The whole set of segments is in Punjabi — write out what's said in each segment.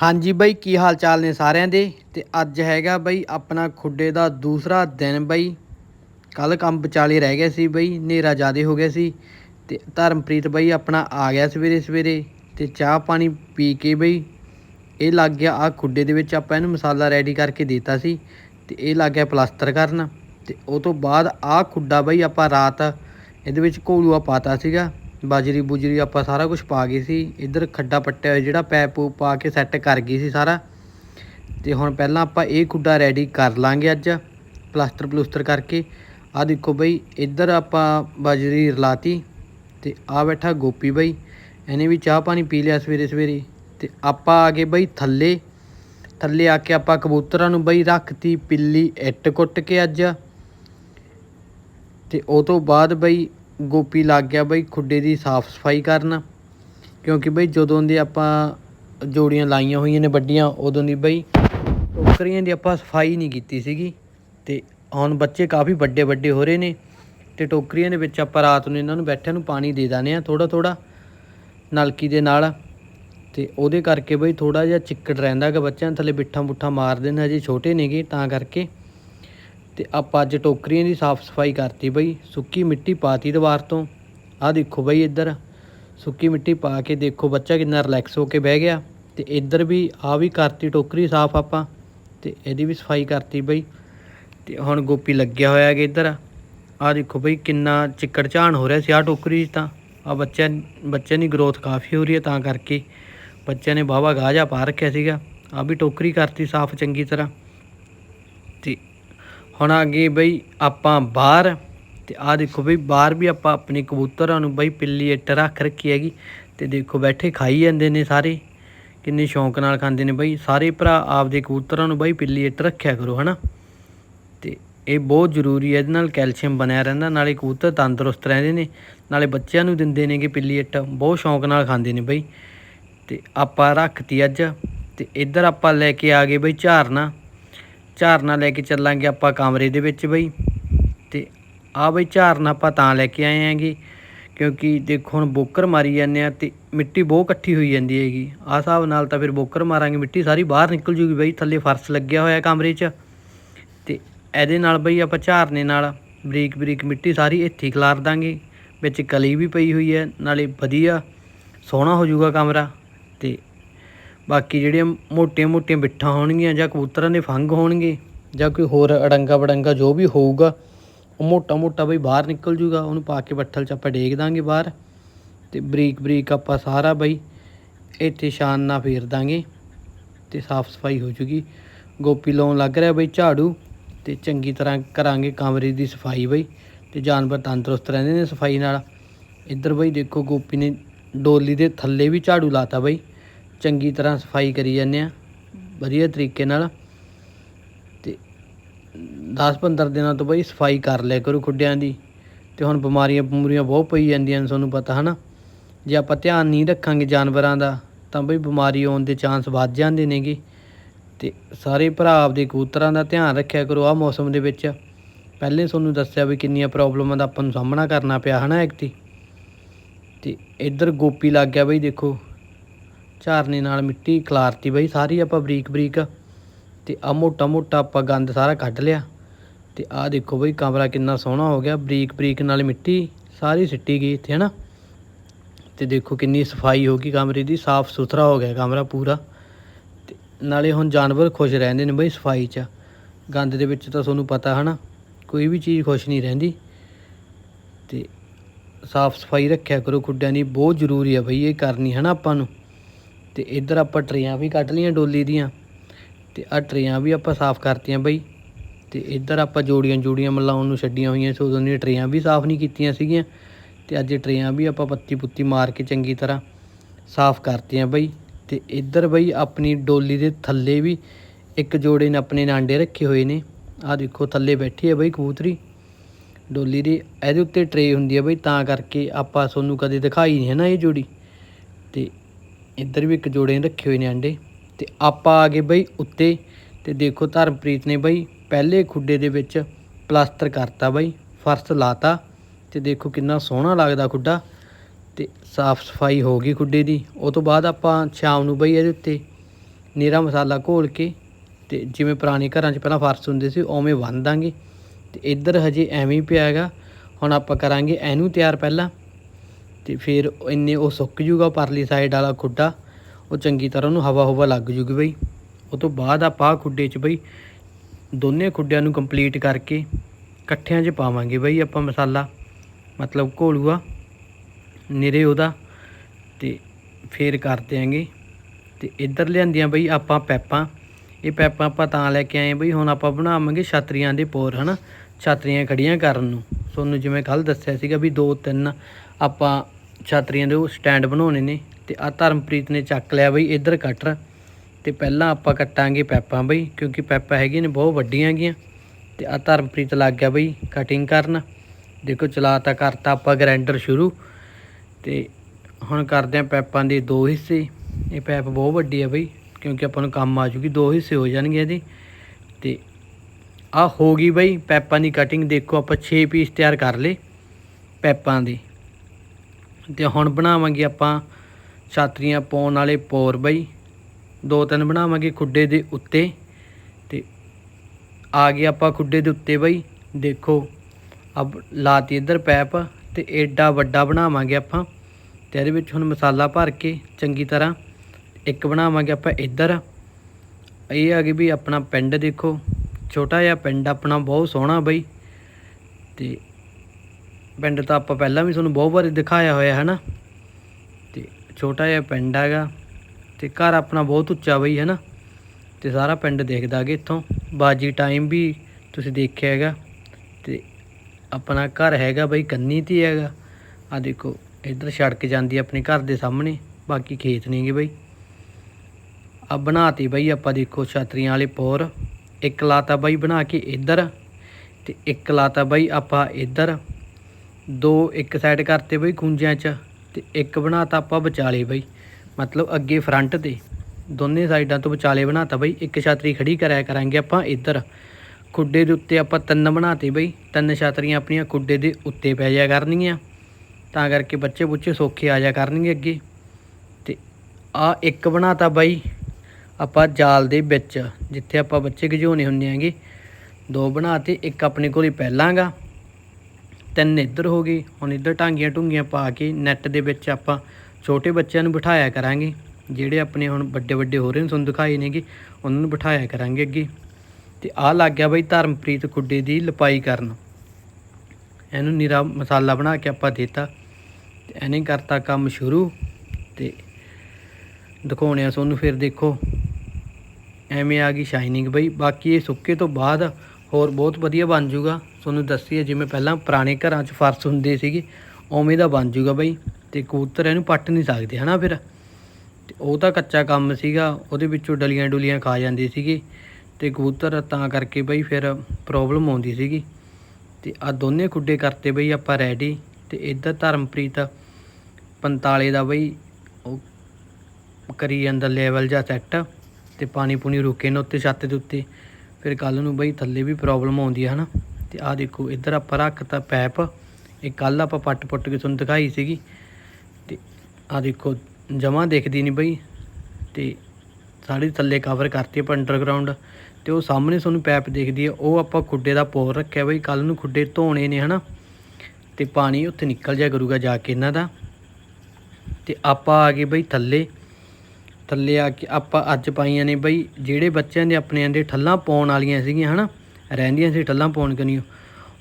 ਹਾਂਜੀ ਬਾਈ, ਕੀ ਹਾਲ ਚਾਲ ਨੇ ਸਾਰਿਆਂ ਦੇ? ਤੇ ਅੱਜ ਹੈਗਾ ਬਈ ਆਪਣਾ ਖੁੱਡੇ ਦਾ ਦੂਸਰਾ ਦਿਨ ਬਾਈ। ਕੱਲ ਕੰਮ ਵਿਚਾਲੇ ਰਹਿ ਗਿਆ ਸੀ ਬਈ, ਹਨੇਰਾ ਜ਼ਿਆਦੇ ਹੋ ਗਿਆ ਸੀ। ਤੇ ਧਰਮਪ੍ਰੀਤ ਬਾਈ ਆਪਣਾ ਆ ਗਿਆ ਸਵੇਰੇ ਸਵੇਰੇ ਤੇ ਚਾਹ ਪਾਣੀ ਪੀ ਕੇ ਬਈ, ਇਹ ਲੱਗ ਗਿਆ ਆ ਖੁੱਡੇ ਦੇ ਵਿੱਚ ਆਪਾਂ ਇਹਨੂੰ ਮਸਾਲਾ ਰੈਡੀ ਕਰਕੇ ਦਿੱਤਾ ਸੀ ਤੇ ਇਹ ਲੱਗ ਗਿਆ ਪਲਾਸਟਰ ਕਰਨ। ਤੇ ਉਹ ਤੋਂ ਬਾਅਦ ਆ ਖੁੱਡਾ ਬਈ ਆਪਾਂ ਰਾਤ ਇਹਦੇ ਵਿੱਚ ਘੋਲੂਆ ਪਾਤਾ ਸੀਗਾ। ਬਾਜਰੀ ਬੁਜਰੀ ਆਪਾਂ ਸਾਰਾ ਕੁਝ ਪਾ ਗਏ ਸੀ। ਇੱਧਰ ਖੱਡਾ ਪੱਟਿਆ ਹੋਇਆ ਜਿਹੜਾ ਪੈਪ ਪਾ ਕੇ ਸੈੱਟ ਕਰ ਗਈ ਸੀ ਸਾਰਾ। ਤੇ ਹੁਣ ਪਹਿਲਾਂ ਆਪਾਂ ਇਹ ਖੁੱਡਾ ਰੈਡੀ ਕਰ ਲਾਂਗੇ ਅੱਜ, ਪਲਾਸਟਰ ਪਲੂਸਟਰ ਕਰਕੇ। ਆ ਦੇਖੋ ਬਈ, ਇੱਧਰ ਆਪਾਂ ਬਾਜਰੀ ਰਲਾਤੀ ਤੇ ਆ ਬੈਠਾ ਗੋਪੀ ਬਈ। ਇਹਨੇ ਵੀ ਚਾਹ ਪਾਣੀ ਪੀ ਲਿਆ ਸਵੇਰੇ ਸਵੇਰੇ। ਤੇ ਆਪਾਂ ਆ ਗਏ ਬਈ ਥੱਲੇ। ਥੱਲੇ ਆ ਕੇ ਆਪਾਂ ਕਬੂਤਰਾਂ ਨੂੰ ਬਈ ਰੱਖਤੀ ਪਿੱਲੀ ਇੱਟ ਕੁੱਟ ਕੇ ਅੱਜ। ਤੇ ਉਹ ਤੋਂ ਬਾਅਦ ਬਈ ਗੋਪੀ ਲੱਗ ਗਿਆ ਬਈ ਖੁੱਡੇ ਦੀ ਸਾਫ਼ ਸਫ਼ਾਈ ਕਰਨ, ਕਿਉਂਕਿ ਬਈ ਜਦੋਂ ਦੀ ਆਪਾਂ ਜੋੜੀਆਂ ਲਾਈਆਂ ਹੋਈਆਂ ਨੇ ਵੱਡੀਆਂ, ਉਦੋਂ ਦੀ ਬਈ ਟੋਕਰੀਆਂ ਦੀ ਆਪਾਂ ਸਫ਼ਾਈ ਨਹੀਂ ਕੀਤੀ ਸੀਗੀ ਤੇ ਹੁਣ ਬੱਚੇ ਕਾਫੀ ਵੱਡੇ ਵੱਡੇ ਹੋ ਰਹੇ ਨੇ ਤੇ ਟੋਕਰੀਆਂ ਦੇ ਵਿੱਚ ਆਪਾਂ ਰਾਤ ਨੂੰ ਇਹਨਾਂ ਨੂੰ ਬੈਠਿਆਂ ਨੂੰ ਪਾਣੀ ਦੇ ਦਾਨੇ ਆ ਥੋੜਾ ਥੋੜਾ ਨਲਕੀ ਦੇ ਨਾਲ ਤੇ ਉਹਦੇ ਕਰਕੇ ਬਈ ਥੋੜਾ ਜਿਹਾ ਚਿੱਕੜ ਰਹਿੰਦਾ ਕਿ ਬੱਚਿਆਂ ਥੱਲੇ ਬਿੱਠਾ ਬੁੱਠਾ ਮਾਰਦੇ ਨੇ, ਹਜੇ ਛੋਟੇ ਨੇਗੇ ਤਾਂ ਕਰਕੇ। ਤੇ ਆਪਾਂ ਅੱਜ ਟੋਕਰੀਆਂ ਦੀ ਸਾਫ਼ ਸਫ਼ਾਈ ਕਰਤੀ ਬਈ, ਸੁੱਕੀ ਮਿੱਟੀ ਪਾਤੀ ਦੀਵਾਰ ਤੋਂ। ਆਹ ਦੇਖੋ ਬਈ ਇੱਧਰ, ਸੁੱਕੀ ਮਿੱਟੀ ਪਾ ਕੇ ਦੇਖੋ ਬੱਚਾ ਕਿੰਨਾ ਰਿਲੈਕਸ ਹੋ ਕੇ ਬਹਿ ਗਿਆ। ਤੇ ਇੱਧਰ ਵੀ ਆ ਵੀ ਕਰਤੀ ਟੋਕਰੀ ਸਾਫ਼ ਆਪਾਂ, ਤੇ ਇਹਦੀ ਵੀ ਸਫ਼ਾਈ ਕਰਤੀ ਬਈ। ਤੇ ਹੁਣ ਗੋਪੀ ਲੱਗਿਆ ਹੋਇਆ ਹੈਗਾ ਇੱਧਰ। ਆਹ ਦੇਖੋ ਬਈ ਕਿੰਨਾ ਚਿੱਕੜ ਝਾਣ ਹੋ ਰਿਹਾ ਸੀ ਆਹ ਟੋਕਰੀ 'ਚ ਤਾਂ। ਆ ਬੱਚਿਆਂ ਬੱਚਿਆਂ ਦੀ ਗਰੋਥ ਕਾਫੀ ਹੋ ਰਹੀ ਹੈ ਤਾਂ ਕਰਕੇ ਬੱਚਿਆਂ ਨੇ ਵਾਹਵਾ ਗਾਜਾ ਪਾ ਰੱਖਿਆ ਸੀਗਾ। ਆ ਵੀ ਟੋਕਰੀ ਕਰਤੀ ਸਾਫ਼ ਚੰਗੀ ਤਰ੍ਹਾਂ। ਤੇ ਹੁਣ ਆ ਗਏ ਬਈ ਆਪਾਂ ਬਾਹਰ ਤੇ ਆ ਦੇਖੋ ਬਈ ਬਾਹਰ ਵੀ ਆਪਾਂ ਆਪਣੇ ਕਬੂਤਰਾਂ ਨੂੰ ਬਈ ਪਿੱਲੀ ਇੱਟ ਰੱਖ ਰੱਖੀ ਹੈਗੀ ਤੇ ਦੇਖੋ ਬੈਠੇ ਖਾਈ ਜਾਂਦੇ ਨੇ ਸਾਰੇ। ਕਿੰਨੇ ਸ਼ੌਂਕ ਨਾਲ ਖਾਂਦੇ ਨੇ ਬਈ। ਸਾਰੇ ਭਰਾ ਆਪਦੇ ਕਬੂਤਰਾਂ ਨੂੰ ਬਈ ਪਿੱਲੀ ਇੱਟ ਰੱਖਿਆ ਕਰੋ, ਹਨਾ? ਤੇ ਇਹ ਬਹੁਤ ਜ਼ਰੂਰੀ ਹੈ, ਇਹਦੇ ਨਾਲ ਕੈਲਸ਼ੀਅਮ ਬਣਿਆ ਰਹਿੰਦਾ, ਨਾਲੇ ਕਬੂਤਰ ਤੰਦਰੁਸਤ ਰਹਿੰਦੇ ਨੇ, ਨਾਲੇ ਬੱਚਿਆਂ ਨੂੰ ਦਿੰਦੇ ਨੇ ਕਿ ਪਿੱਲੀ ਇੱਟ। ਬਹੁਤ ਸ਼ੌਂਕ ਨਾਲ ਖਾਂਦੇ ਨੇ ਬਈ। ਤੇ ਆਪਾਂ ਰੱਖਤੀ ਅੱਜ ਤੇ ਇੱਧਰ ਆਪਾਂ ਲੈ ਕੇ ਆ ਗਏ ਬਈ ਝਾਰਨਾ। ਝਾਰਨਾ ਲੈ ਕੇ ਚੱਲਾਂਗੇ ਆਪਾਂ ਕਮਰੇ ਦੇ ਵਿੱਚ ਬਈ। ਤੇ ਆ ਬਈ ਝਾਰਨਾ ਆਪਾਂ ਤਾਂ ਲੈ ਕੇ ਆਏ ਆਂਗੇ ਕਿਉਂਕਿ ਦੇਖੋ ਹੁਣ ਬੋਕਰ ਮਾਰੀ ਜਾਂਦੇ ਆ ਤੇ ਮਿੱਟੀ ਬਹੁਤ ਇਕੱਠੀ ਹੋਈ ਜਾਂਦੀ ਹੈਗੀ। ਆਹ ਹਿਸਾਬ ਨਾਲ ਤਾਂ ਫਿਰ ਬੋਕਰ ਮਾਰਾਂਗੇ, ਮਿੱਟੀ ਸਾਰੀ ਬਾਹਰ ਨਿਕਲ ਜੂਗੀ ਬਈ, ਥੱਲੇ ਫਰਸ਼ ਲੱਗਿਆ ਹੋਇਆ ਕਮਰੇ 'ਚ। ਤੇ ਇਹਦੇ ਨਾਲ ਬਈ ਆਪਾਂ ਝਾਰਨੇ ਨਾਲ ਬਰੀਕ ਬਰੀਕ ਮਿੱਟੀ ਸਾਰੀ ਇੱਥੇ ਹੀ ਖਿਲਾਰ ਦਾਂਗੇ। ਵਿੱਚ ਕਲੀ ਵੀ ਪਈ ਹੋਈ ਹੈ, ਨਾਲੇ ਵਧੀਆ ਸੋਹਣਾ ਹੋ ਜਾਊਗਾ ਕਮਰਾ। ਤੇ ਬਾਕੀ ਜਿਹੜੀਆਂ ਮੋਟੀਆਂ ਮੋਟੀਆਂ ਬਿੱਠਾਂ ਹੋਣਗੀਆਂ ਜਾਂ ਕਬੂਤਰਾਂ ਦੇ ਫੰਗ ਹੋਣਗੇ ਜਾਂ ਕੋਈ ਹੋਰ ਅੜੰਗਾ ਬੜੰਗਾ ਜੋ ਵੀ ਹੋਊਗਾ, ਉਹ ਮੋਟਾ ਮੋਟਾ ਬਈ ਬਾਹਰ ਨਿਕਲ ਜੂਗਾ, ਉਹਨੂੰ ਪਾ ਕੇ ਬੱਠਲ 'ਚ ਆਪਾਂ ਡੇਗ ਦਾਂਗੇ ਬਾਹਰ ਤੇ ਬਰੀਕ ਬਰੀਕ ਆਪਾਂ ਸਾਰਾ ਬਈ ਇੱਥੇ ਸ਼ਾਨ ਨਾਲ ਫੇਰ ਦਾਂਗੇ ਤੇ ਸਾਫ਼ ਸਫ਼ਾਈ ਹੋ ਜੂਗੀ। ਗੋਪੀ ਲਾਉਣ ਲੱਗ ਰਿਹਾ ਬਈ ਝਾੜੂ ਤੇ ਚੰਗੀ ਤਰ੍ਹਾਂ ਕਰਾਂਗੇ ਕਮਰੇ ਦੀ ਸਫ਼ਾਈ ਬਈ ਤੇ ਜਾਨਵਰ ਤੰਦਰੁਸਤ ਰਹਿੰਦੇ ਨੇ ਸਫ਼ਾਈ ਨਾਲ। ਇੱਧਰ ਬਈ ਦੇਖੋ ਗੋਪੀ ਨੇ ਡੋਲੀ ਦੇ ਥੱਲੇ ਵੀ ਝਾੜੂ ਲਾਤਾ ਬਈ। ਚੰਗੀ ਤਰ੍ਹਾਂ ਸਫ਼ਾਈ ਕਰੀ ਜਾਂਦੇ ਆ, ਵਧੀਆ ਤਰੀਕੇ ਨਾਲ। ਤੇ 10-15 ਦਿਨਾਂ ਤੋਂ ਬਈ ਸਫ਼ਾਈ ਕਰ ਲਿਆ ਕਰੋ ਖੁੱਡਿਆਂ ਦੀ। ਤੇ ਹੁਣ ਬਿਮਾਰੀਆਂ ਬਮੂਰੀਆਂ ਬਹੁਤ ਪਈ ਜਾਂਦੀਆਂ ਨੇ, ਤੁਹਾਨੂੰ ਪਤਾ ਹਨਾ। ਜੇ ਆਪਾਂ ਧਿਆਨ ਨਹੀਂ ਰੱਖਾਂਗੇ ਜਾਨਵਰਾਂ ਦਾ, ਤਾਂ ਬਈ ਬਿਮਾਰੀ ਆਉਣ ਦੇ ਚਾਂਸ ਵੱਧ ਜਾਂਦੇ ਨੇਗੇ। ਤੇ ਸਾਰੇ ਭਰਾ ਆਪਦੇ ਕਬੂਤਰਾਂ ਦਾ ਧਿਆਨ ਰੱਖਿਆ ਕਰੋ ਆ ਮੌਸਮ ਦੇ ਵਿੱਚ। ਪਹਿਲੇ ਤੁਹਾਨੂੰ ਦੱਸਿਆ ਵੀ ਕਿੰਨੀਆਂ ਪ੍ਰੋਬਲਮਾਂ ਦਾ ਆਪਾਂ ਨੂੰ ਸਾਹਮਣਾ ਕਰਨਾ ਪਿਆ ਹਨਾ ਐਕਤੀ ਤੇ ਇੱਧਰ ਗੋਪੀ ਲੱਗ ਗਿਆ ਬਈ ਦੇਖੋ। ਝਾਰਨੇ ਨਾਲ ਮਿੱਟੀ ਖਲਾਰਤੀ ਬਈ, ਸਾਰੀ ਆਪਾਂ ਬਰੀਕ ਬਰੀਕ। ਤੇ ਆ ਮੋਟਾ ਮੋਟਾ ਆਪਾਂ ਗੰਦ ਸਾਰਾ ਕੱਢ ਲਿਆ। ਤੇ ਆਹ ਦੇਖੋ ਬਈ, ਕਮਰਾ ਕਿੰਨਾ ਸੋਹਣਾ ਹੋ ਗਿਆ, ਬਰੀਕ ਬਰੀਕ ਨਾਲ ਮਿੱਟੀ ਸਾਰੀ ਸਿੱਟੀ ਗਈ ਇੱਥੇ, ਹਨਾ? ਤੇ ਦੇਖੋ ਕਿੰਨੀ ਸਫ਼ਾਈ ਹੋ ਗਈ ਕਮਰੇ ਦੀ, ਸਾਫ਼ ਸੁਥਰਾ ਹੋ ਗਿਆ ਕਮਰਾ ਪੂਰਾ। ਤੇ ਨਾਲੇ ਹੁਣ ਜਾਨਵਰ ਖੁਸ਼ ਰਹਿੰਦੇ ਨੇ ਬਈ ਸਫ਼ਾਈ 'ਚ। ਗੰਦ ਦੇ ਵਿੱਚ ਤਾਂ ਤੁਹਾਨੂੰ ਪਤਾ, ਹਨਾ? ਕੋਈ ਵੀ ਚੀਜ਼ ਖੁਸ਼ ਨਹੀਂ ਰਹਿੰਦੀ। ਤੇ ਸਾਫ਼ ਸਫ਼ਾਈ ਰੱਖਿਆ ਕਰੋ ਖੁੱਡਿਆਂ ਦੀ, ਬਹੁਤ ਜ਼ਰੂਰੀ ਆ ਬਈ ਇਹ ਕਰਨੀ ਹੈ ਨਾ ਆਪਾਂ ਨੂੰ? ਤੇ ਇੱਧਰ ਆਪਾਂ ਟਰੇਆਂ ਵੀ ਕੱਢ ਲਈਆਂ ਡੋਲੀ ਦੀਆਂ ਤੇ ਆ ਟਰੇਆਂ ਵੀ ਆਪਾਂ ਸਾਫ਼ ਕਰਤੀਆਂ ਬਈ ਤੇ ਇੱਧਰ ਆਪਾਂ ਜੋੜੀਆਂ ਜੋੜੀਆਂ ਮਲਾਉਣ ਨੂੰ ਛੱਡੀਆਂ ਹੋਈਆਂ ਸੀ, ਉਦੋਂ ਦੀਆਂ ਟਰੇਆਂ ਵੀ ਸਾਫ਼ ਨਹੀਂ ਕੀਤੀਆਂ ਸੀਗੀਆਂ ਤੇ ਅੱਜ ਟਰੇਆਂ ਵੀ ਆਪਾਂ ਪੱਤੀ ਪੁੱਤੀ ਮਾਰ ਕੇ ਚੰਗੀ ਤਰ੍ਹਾਂ ਸਾਫ਼ ਕਰਤੀਆਂ ਬਈ ਤੇ ਇੱਧਰ ਬਈ ਆਪਣੀ ਡੋਲੀ ਦੇ ਥੱਲੇ ਵੀ ਇੱਕ ਜੋੜੇ ਨੇ ਆਪਣੇ ਨਾਂਡੇ ਰੱਖੇ ਹੋਏ ਨੇ। ਆਹ ਦੇਖੋ ਥੱਲੇ ਬੈਠੀ ਹੈ ਬਈ ਕਬੂਤਰੀ। ਡੋਲੀ ਦੀ ਇਹਦੇ ਉੱਤੇ ਟਰੇ ਹੁੰਦੀ ਹੈ ਬਈ ਤਾਂ ਕਰਕੇ ਆਪਾਂ ਤੁਹਾਨੂੰ ਕਦੇ ਦਿਖਾਈ ਨਹੀਂ ਹੈ ਨਾ ਇਹ ਜੋੜੀ। ਇੱਧਰ ਵੀ ਇੱਕ ਜੋੜੇ ਨੇ ਰੱਖੇ ਹੋਏ ਨੇ ਆਂਡੇ ਤੇ ਆਪਾਂ ਆ ਗਏ ਬਈ ਉੱਤੇ ਤੇ ਦੇਖੋ ਧਰਮਪ੍ਰੀਤ ਨੇ ਬਈ ਪਹਿਲੇ ਖੁੱਡੇ ਦੇ ਵਿੱਚ ਪਲਾਸਟਰ ਕਰਤਾ ਬਈ, ਫਰਸ਼ ਲਾਤਾ ਤੇ ਦੇਖੋ ਕਿੰਨਾ ਸੋਹਣਾ ਲੱਗਦਾ ਖੁੱਡਾ ਤੇ ਸਾਫ਼ ਸਫ਼ਾਈ ਹੋ ਗਈ ਖੁੱਡੇ ਦੀ। ਉਹ ਤੋਂ ਬਾਅਦ ਆਪਾਂ ਸ਼ਾਮ ਨੂੰ ਬਈ ਇਹਦੇ ਉੱਤੇ ਨੀਰਾ ਮਸਾਲਾ ਘੋਲ ਕੇ ਤੇ ਜਿਵੇਂ ਪੁਰਾਣੇ ਘਰਾਂ 'ਚ ਪਹਿਲਾਂ ਫਰਸ਼ ਹੁੰਦੇ ਸੀ, ਉਵੇਂ ਬੰਨ੍ਹ ਦਾਂਗੇ ਤੇ ਇੱਧਰ ਹਜੇ ਐਵੇਂ ਹੀ ਪਿਆ ਹੈਗਾ। ਹੁਣ ਆਪਾਂ ਕਰਾਂਗੇ ਇਹਨੂੰ ਤਿਆਰ ਪਹਿਲਾਂ। ਤੇ ਫਿਰ ਇੰਨੇ ਉਹ ਸੁੱਕ ਜੂਗਾ ਪਰਲੀ ਸਾਈਡ ਵਾਲਾ ਖੁੱਡਾ, ਉਹ ਚੰਗੀ ਤਰ੍ਹਾਂ ਉਹਨੂੰ ਹਵਾ ਹਵਾ ਲੱਗ ਜੂਗੀ ਬਈ। ਉਹ ਤੋਂ ਬਾਅਦ ਆਪਾਂ ਆਹ ਖੁੱਡੇ 'ਚ ਬਈ ਦੋਨੇ ਖੁੱਡਿਆਂ ਨੂੰ ਕੰਪਲੀਟ ਕਰਕੇ ਇਕੱਠਿਆਂ 'ਚ ਪਾਵਾਂਗੇ ਬਈ ਆਪਾਂ ਮਸਾਲਾ, ਮਤਲਬ ਘੋਲੂਆ, ਨਿਰੇ ਉਹਦਾ ਤੇ ਫੇਰ ਕਰ ਦਿਆਂਗੇ ਤੇ ਇੱਧਰ ਲਿਆਂਦੀਆਂ ਬਈ ਆਪਾਂ ਪੈਪਾਂ, ਇਹ ਪੈਪਾਂ ਆਪਾਂ ਤਾਂ ਲੈ ਕੇ ਆਏ ਬਈ, ਹੁਣ ਆਪਾਂ ਬਣਾਵਾਂਗੇ ਛਾਤਰੀਆਂ ਦੇ ਪੋਰ, ਹਨਾ? ਛਾਤਰੀਆਂ ਖੜੀਆਂ ਕਰਨ ਨੂੰ। ਤੁਹਾਨੂੰ ਜਿਵੇਂ ਕੱਲ ਦੱਸਿਆ ਸੀਗਾ ਵੀ ਦੋ ਤਿੰਨ ਆਪਾਂ ਛਾਤਰੀਆਂ ਦੇ ਉਹ ਸਟੈਂਡ ਬਣਾਉਣੇ ਨੇ ਤੇ ਆ ਧਰਮਪ੍ਰੀਤ ਨੇ ਚੱਕ ਲਿਆ ਬਈ ਇੱਧਰ ਕਟਰ ਤੇ ਪਹਿਲਾਂ ਆਪਾਂ ਕੱਟਾਂਗੇ ਪੈਪਾਂ ਬਈ, ਕਿਉਂਕਿ ਪੈਪਾਂ ਹੈਗੀਆਂ ਨੇ, ਬਹੁਤ ਵੱਡੀਆਂ ਹੈਗੀਆਂ। ਤੇ ਆ ਧਰਮਪ੍ਰੀਤ ਲੱਗ ਗਿਆ ਬਈ ਕਟਿੰਗ ਕਰਨ। ਦੇਖੋ ਚਲਾਤਾ ਕਰਤਾ ਆਪਾਂ ਗ੍ਰਾਈਂਡਰ ਸ਼ੁਰੂ। ਤੇ ਹੁਣ ਕਰਦੇ ਆ ਪੈਪਾਂ ਦੇ ਦੋ ਹਿੱਸੇ। ਇਹ ਪੈਪ ਬਹੁਤ ਵੱਡੀ ਹੈ ਬਈ, ਕਿਉਂਕਿ ਆਪਾਂ ਨੂੰ ਕੰਮ ਆ ਜੂਗੀ, ਦੋ ਹਿੱਸੇ ਹੋ ਜਾਣਗੇ ਇਹਦੇ। ਤੇ ਆ ਹੋ ਗਈ ਬਈ ਪੈਪਾਂ ਦੀ ਕਟਿੰਗ ਦੇਖੋ ਆਪਾਂ 6 ਪੀਸ ਤਿਆਰ ਕਰ ਲਏ ਪੈਪਾਂ ਦੀ। ਤੇ ਹੁਣ ਬਣਾਵਾਂਗੇ ਆਪਾਂ ਛਾਤਰੀਆਂ ਪਾਉਣ ਵਾਲੇ ਪੋਰ ਬਈ। ਦੋ ਤਿੰਨ ਬਣਾਵਾਂਗੇ ਖੁੱਡੇ ਦੇ ਉੱਤੇ ਤੇ ਆ ਗਏ ਆਪਾਂ ਖੁੱਡੇ ਦੇ ਉੱਤੇ ਬਈ। ਦੇਖੋ ਅਬ ਲਾਤੀ ਇੱਧਰ ਪੈਪ ਤੇ ਐਡਾ ਵੱਡਾ ਬਣਾਵਾਂਗੇ ਆਪਾਂ ਤੇ ਇਹਦੇ ਵਿੱਚ ਹੁਣ ਮਸਾਲਾ ਭਰ ਕੇ ਚੰਗੀ ਤਰ੍ਹਾਂ ਇੱਕ ਬਣਾਵਾਂਗੇ ਆਪਾਂ ਇੱਧਰ। ਇਹ ਆ ਗਈ ਵੀ ਆਪਣਾ ਪਿੰਡ ਦੇਖੋ। ਛੋਟਾ ਜਿਹਾ ਪਿੰਡ ਆਪਣਾ, ਬਹੁਤ ਸੋਹਣਾ ਬਈ। ਤੇ ਪਿੰਡ ਤਾਂ ਆਪਾਂ ਪਹਿਲਾਂ ਵੀ ਤੁਹਾਨੂੰ ਬਹੁਤ ਵਾਰੀ ਦਿਖਾਇਆ ਹੋਇਆ ਹੈ ਨਾ ਤੇ ਛੋਟਾ ਜਿਹਾ ਪਿੰਡ ਹੈਗਾ ਤੇ ਘਰ ਆਪਣਾ ਬਹੁਤ ਉੱਚਾ ਬਈ ਹੈ ਨਾ ਤੇ ਸਾਰਾ ਪਿੰਡ ਦਿਖਦਾ ਕਿ ਇੱਥੋਂ। ਬਾਜੀ ਟਾਈਮ ਵੀ ਤੁਸੀਂ ਦੇਖਿਆ ਹੈਗਾ। ਤੇ ਆਪਣਾ ਘਰ ਹੈਗਾ ਬਈ, ਕੰਨੀ ਤੇ ਹੈਗਾ। ਆ ਦੇਖੋ, ਇੱਧਰ ਸੜਕ ਜਾਂਦੀ ਆਪਣੇ ਘਰ ਦੇ ਸਾਹਮਣੇ, ਬਾਕੀ ਖੇਤ ਨੇਗੇ ਬਈ। ਆ ਬਣਾਤੀ ਬਈ ਆਪਾਂ ਦੇਖੋ, ਛਾਤਰੀਆਂ ਵਾਲੇ ਪੋਰ। ਇੱਕ ਲਾਤਾ ਬਈ ਬਣਾ ਕੇ ਇੱਧਰ, ਤੇ ਇੱਕ ਲਾਤਾ ਬਈ ਆਪਾਂ ਇੱਧਰ। ਦੋ ਇੱਕ ਸਾਈਡ ਕਰਤੇ ਬਈ ਖੁੰਝਿਆਂ 'ਚ ਤੇ ਇੱਕ ਬਣਾਤਾ ਆਪਾਂ ਵਿਚਾਲੇ ਬਈ। ਮਤਲਬ ਅੱਗੇ ਫਰੰਟ ਤੇ। ਦੋਨੇ ਸਾਈਡਾਂ ਤੋਂ ਵਿਚਾਲੇ ਬਣਾਤਾ ਬਈ। ਇੱਕ ਛਾਤਰੀ ਖੜੀ ਕਰਿਆ ਕਰਾਂਗੇ ਆਪਾਂ ਇੱਧਰ। ਖੁੱਡੇ ਦੇ ਉੱਤੇ ਆਪਾਂ ਤਿੰਨ ਬਣਾਤੇ ਬਈ। ਤਿੰਨ ਛਾਤਰੀਆਂ ਆਪਣੀਆਂ ਖੁੱਡੇ ਦੇ ਉੱਤੇ ਪੈ ਜਾ ਕਰਨਗੀਆਂ। ਤਾਂ ਕਰਕੇ ਬੱਚੇ ਬੁੱਚੇ ਸੌਖੇ ਆ ਜਾ ਕਰਨਗੇ ਅੱਗੇ। ਤੇ ਆ ਇੱਕ ਬਣਾਤਾ ਬਾਈ ਆਪਾਂ ਜਾਲ ਦੇ ਵਿੱਚ, ਜਿੱਥੇ ਆਪਾਂ ਬੱਚੇ ਗਜੋਨੇ ਹੁੰਦੇ ਆਂਗੇ ਦੋ ਬਣਾਤੇ, ਇੱਕ ਆਪਣੇ ਕੋਲ ਹੀ ਪਹਿਲਾਂਗਾ ਤਿੰਨ ਇੱਧਰ ਹੋ ਗਏ। ਹੁਣ ਇੱਧਰ ਟਾਂਗੀਆਂ ਟੁੰਗੀਆਂ ਪਾ ਕੇ ਨੈੱਟ ਦੇ ਵਿੱਚ ਆਪਾਂ ਛੋਟੇ ਬੱਚਿਆਂ ਨੂੰ ਬਿਠਾਇਆ ਕਰਾਂਗੇ। ਜਿਹੜੇ ਆਪਣੇ ਹੁਣ ਵੱਡੇ ਵੱਡੇ ਹੋ ਰਹੇ ਨੇ ਤੁਹਾਨੂੰ ਦਿਖਾਏ ਨੇਗੇ ਉਹਨਾਂ ਨੂੰ ਬਿਠਾਇਆ ਕਰਾਂਗੇ ਅੱਗੇ। ਤੇ ਆਹ ਲੱਗ ਗਿਆ ਬਈ ਧਰਮਪ੍ਰੀਤ ਖੁੱਡੇ ਦੀ ਲਪਾਈ ਕਰਨ। ਇਹਨੂੰ ਨਿਰਾ ਮਸਾਲਾ ਬਣਾ ਕੇ ਆਪਾਂ ਦਿੱਤਾ। ਤੇ ਇਹਨੇ ਕਰਤਾ ਕੰਮ ਸ਼ੁਰੂ। ਤੇ ਦਿਖਾਉਣੇ ਆ ਤੁਹਾਨੂੰ ਫਿਰ ਦੇਖੋ। ਐਵੇਂ ਆ ਗਈ ਸ਼ਾਈਨਿੰਗ ਬਈ। ਬਾਕੀ ਇਹ ਸੁੱਕੇ ਤੋਂ ਬਾਅਦ ਹੋਰ ਬਹੁਤ ਵਧੀਆ ਬਣ ਜੂਗਾ ਤੁਹਾਨੂੰ ਦੱਸੀਏ, ਜਿਵੇਂ ਪਹਿਲਾਂ ਪੁਰਾਣੇ ਘਰਾਂ 'ਚ ਫਰਸ਼ ਹੁੰਦੇ ਸੀਗੇ, ਉਵੇਂ ਦਾ ਬਣ ਜੂਗਾ ਬਈ। ਤੇ ਕਬੂਤਰ ਇਹਨੂੰ ਪੱਟ ਨਹੀਂ ਸਕਦੇ, ਹਨਾ ਫਿਰ? ਤੇ ਉਹ ਤਾਂ ਕੱਚਾ ਕੰਮ ਸੀਗਾ, ਉਹਦੇ ਵਿੱਚੋਂ ਡਲੀਆਂ ਡੁਲੀਆਂ ਖਾ ਜਾਂਦੇ ਸੀਗੇ। ਤੇ ਕਬੂਤਰ ਤਾਂ ਕਰਕੇ ਬਈ ਫਿਰ ਪ੍ਰੋਬਲਮ ਆਉਂਦੀ ਸੀਗੀ। ਤੇ ਆ ਦੋਨੇ ਖੁੱਡੇ ਕਰਤੇ ਬਈ ਆਪਾਂ ਰੈਡੀ। ਤੇ ਇੱਧਰ ਧਰਮਪ੍ਰੀਤ 45 ਦਾ ਬਈ ਉਹ ਕਰੀ ਜਾਂਦਾ ਲੈਵਲ ਜਾਂ ਸੈੱਟ ਤੇ ਪਾਣੀ ਪੂਣੀ ਰੁਕੇ ਨੇ ਉੱਤੇ ਛੱਤ ਦੇ ਉੱਤੇ। ਫਿਰ ਕੱਲ ਨੂੰ ਬਈ ਥੱਲੇ ਵੀ ਪ੍ਰੋਬਲਮ ਆਉਂਦੀ ਹੈ ਹਨਾ? ਤੇ ਆਹ ਦੇਖੋ, ਇੱਧਰ ਆਪਾਂ ਰੱਖਤਾ ਪੈਪ ਇਹ ਕੱਲ ਆਪਾਂ ਪੱਟ ਪੁੱਟ ਕੇ ਤੁਹਾਨੂੰ ਦਿਖਾਈ ਸੀਗੀ। ਤੇ ਆਹ ਦੇਖੋ, ਜਮਾਂ ਦਿਖਦੀ ਨਹੀਂ ਬਈ। ਤੇ ਸਾਡੀ ਥੱਲੇ ਕਵਰ ਕਰਤੀ ਆਪਾਂ ਅੰਡਰਗਰਾਉਂਡ ਤੇ ਉਹ ਸਾਹਮਣੇ ਤੁਹਾਨੂੰ ਪੈਪ ਦਿਖਦੀ ਹੈ ਉਹ ਆਪਾਂ ਖੁੱਡੇ ਦਾ ਪੋਰ ਰੱਖਿਆ ਬਈ। ਕੱਲ ਨੂੰ ਖੁੱਡੇ ਧੋਣੇ ਨੇ, ਹਨਾ? ਤੇ ਪਾਣੀ ਉੱਥੇ ਨਿਕਲ ਜਾ ਕਰੂਗਾ ਜਾ ਕੇ ਇਹਨਾਂ ਦਾ। ਤੇ ਆਪਾਂ ਆ ਗਏ ਬਈ ਥੱਲੇ। ਥੱਲੇ ਆ ਕੇ ਆਪਾਂ ਅੱਜ ਪਾਈਆਂ ਨੇ ਬਈ, ਜਿਹੜੇ ਬੱਚਿਆਂ ਦੇ ਆਪਣੇ ਦੇ ਠੱਲਾਂ ਪਾਉਣ ਵਾਲੀਆਂ ਸੀਗੀਆਂ, ਹਨਾ? ਰਹਿੰਦੀਆਂ ਸੀ ਠੱਲਾਂ ਪਾਉਣ ਕਨੀਓ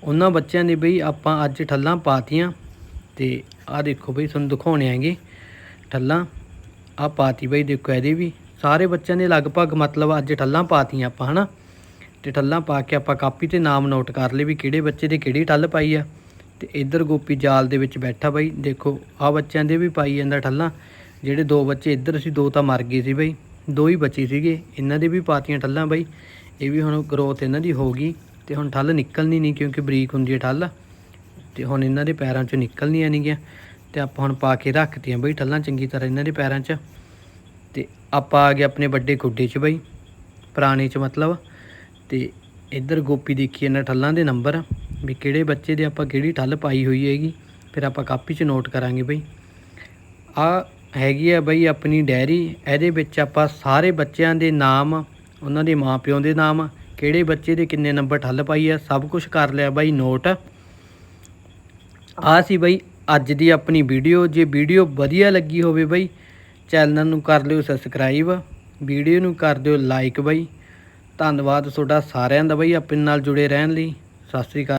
ਉਹਨਾਂ ਬੱਚਿਆਂ ਦੇ ਬਈ ਆਪਾਂ ਅੱਜ ਠੱਲਾਂ ਪਾਤੀਆਂ ਤੇ ਆਹ ਦੇਖੋ ਬਈ, ਤੁਹਾਨੂੰ ਦਿਖਾਉਣੇ ਆਂਗੇ ਠੱਲਾਂ। ਆ ਪਾਤੀ ਬਈ ਦੇਖੋ ਇਹਦੇ ਵੀ। ਸਾਰੇ ਬੱਚਿਆਂ ਦੇ ਲਗਭਗ ਮਤਲਬ ਅੱਜ ਠੱਲਾਂ ਪਾਤੀਆਂ ਆਪਾਂ, ਹਨਾ? ਤੇ ਠੱਲਾਂ ਪਾ ਕੇ ਆਪਾਂ ਕਾਪੀ ਤੇ ਨਾਮ ਨੋਟ ਕਰ ਲਏ ਵੀ ਕਿਹੜੇ ਬੱਚੇ ਦੇ ਕਿਹੜੀ ਠੱਲ ਪਾਈ ਆ। ਤੇ ਇੱਧਰ ਗੋਪੀ ਜਾਲ ਦੇ ਵਿੱਚ ਬੈਠਾ ਬਈ, ਦੇਖੋ ਆ ਬੱਚਿਆਂ ਦੇ ਵੀ ਪਾਈ ਜਾਂਦਾ ਠੱਲਾਂ। ਜਿਹੜੇ ਦੋ ਬੱਚੇ ਇੱਧਰ ਸੀ, ਦੋ ਤਾਂ ਮਰ ਗਏ ਸੀ ਬਈ। ਦੋ ਹੀ ਬੱਚੇ ਸੀਗੇ। ਇਹਨਾਂ ਦੇ ਵੀ ਪਾਤੀਆਂ ਠੱਲਾਂ ਬਈ। ਇਹ ਵੀ ਹੁਣ ਗਰੋਥ ਇਹਨਾਂ ਦੀ ਹੋ ਗਈ ਤੇ ਹੁਣ ਠੱਲ ਨਿਕਲਣੀ ਨਹੀਂ ਕਿਉਂਕਿ ਬਰੀਕ ਹੁੰਦੀ ਹੈ ਠੱਲ। ਤੇ ਹੁਣ ਇਹਨਾਂ ਦੇ ਪੈਰਾਂ 'ਚੋਂ ਨਿਕਲਣੀਆਂ ਨਹੀਂ ਗਿਆ। ਤੇ ਆਪਾਂ ਹੁਣ ਪਾ ਕੇ ਰੱਖਤੀਆਂ ਬਈ ਠੱਲਾਂ ਚੰਗੀ ਤਰ੍ਹਾਂ ਇਹਨਾਂ ਦੇ ਪੈਰਾਂ 'ਚ। ਤੇ ਆਪਾਂ ਆ ਗਏ ਆਪਣੇ ਵੱਡੇ ਖੁੱਡੇ 'ਚ ਬਈ। ਪੁਰਾਣੇ 'ਚ ਮਤਲਬ। ਤੇ ਇੱਧਰ ਗੋਪੀ ਦੇਖੀ ਇਹਨਾਂ ਠੱਲਾਂ ਦੇ ਨੰਬਰ। ਵੀ ਕਿਹੜੇ ਬੱਚੇ ਦੇ ਆਪਾਂ ਕਿਹੜੀ ਠੱਲ ਪਾਈ ਹੋਈ ਹੈਗੀ। ਫਿਰ ਆਪਾਂ ਕਾਪੀ 'ਚ ਨੋਟ ਕਰਾਂਗੇ ਬਈ। ਆ ਹੈਗੀ ਆ ਬਈ ਆਪਣੀ ਡੈਰੀ, ਇਹਦੇ ਵਿੱਚ ਆਪਾਂ ਸਾਰੇ ਬੱਚਿਆਂ ਦੇ ਨਾਮ, ਉਹਨਾਂ ਦੇ ਮਾਪਿਆਂ ਦੇ ਨਾਮ, ਕਿਹੜੇ ਬੱਚੇ ਦੇ ਕਿੰਨੇ ਨੰਬਰ ਠੱਲ ਪਾਈ ਆ, ਸਭ ਕੁਝ ਕਰ ਲਿਆ ਬਾਈ ਨੋਟ। ਆ ਸੀ ਬਈ ਅੱਜ ਦੀ ਆਪਣੀ ਵੀਡੀਓ, ਜੇ ਵੀਡੀਓ ਵਧੀਆ ਲੱਗੀ ਹੋਵੇ ਬਈ, ਚੈਨਲ ਨੂੰ ਕਰ ਲਿਓ ਸਬਸਕ੍ਰਾਈਬ, ਵੀਡੀਓ ਨੂੰ ਕਰ ਦਿਓ ਲਾਈਕ ਬਾਈ। ਧੰਨਵਾਦ ਤੁਹਾਡਾ ਸਾਰਿਆਂ ਦਾ ਬਾਈ, ਆਪਣੇ ਨਾਲ ਜੁੜੇ ਰਹਿਣ ਲਈ। ਸਤਿ ਸ੍ਰੀ ਅਕਾਲ।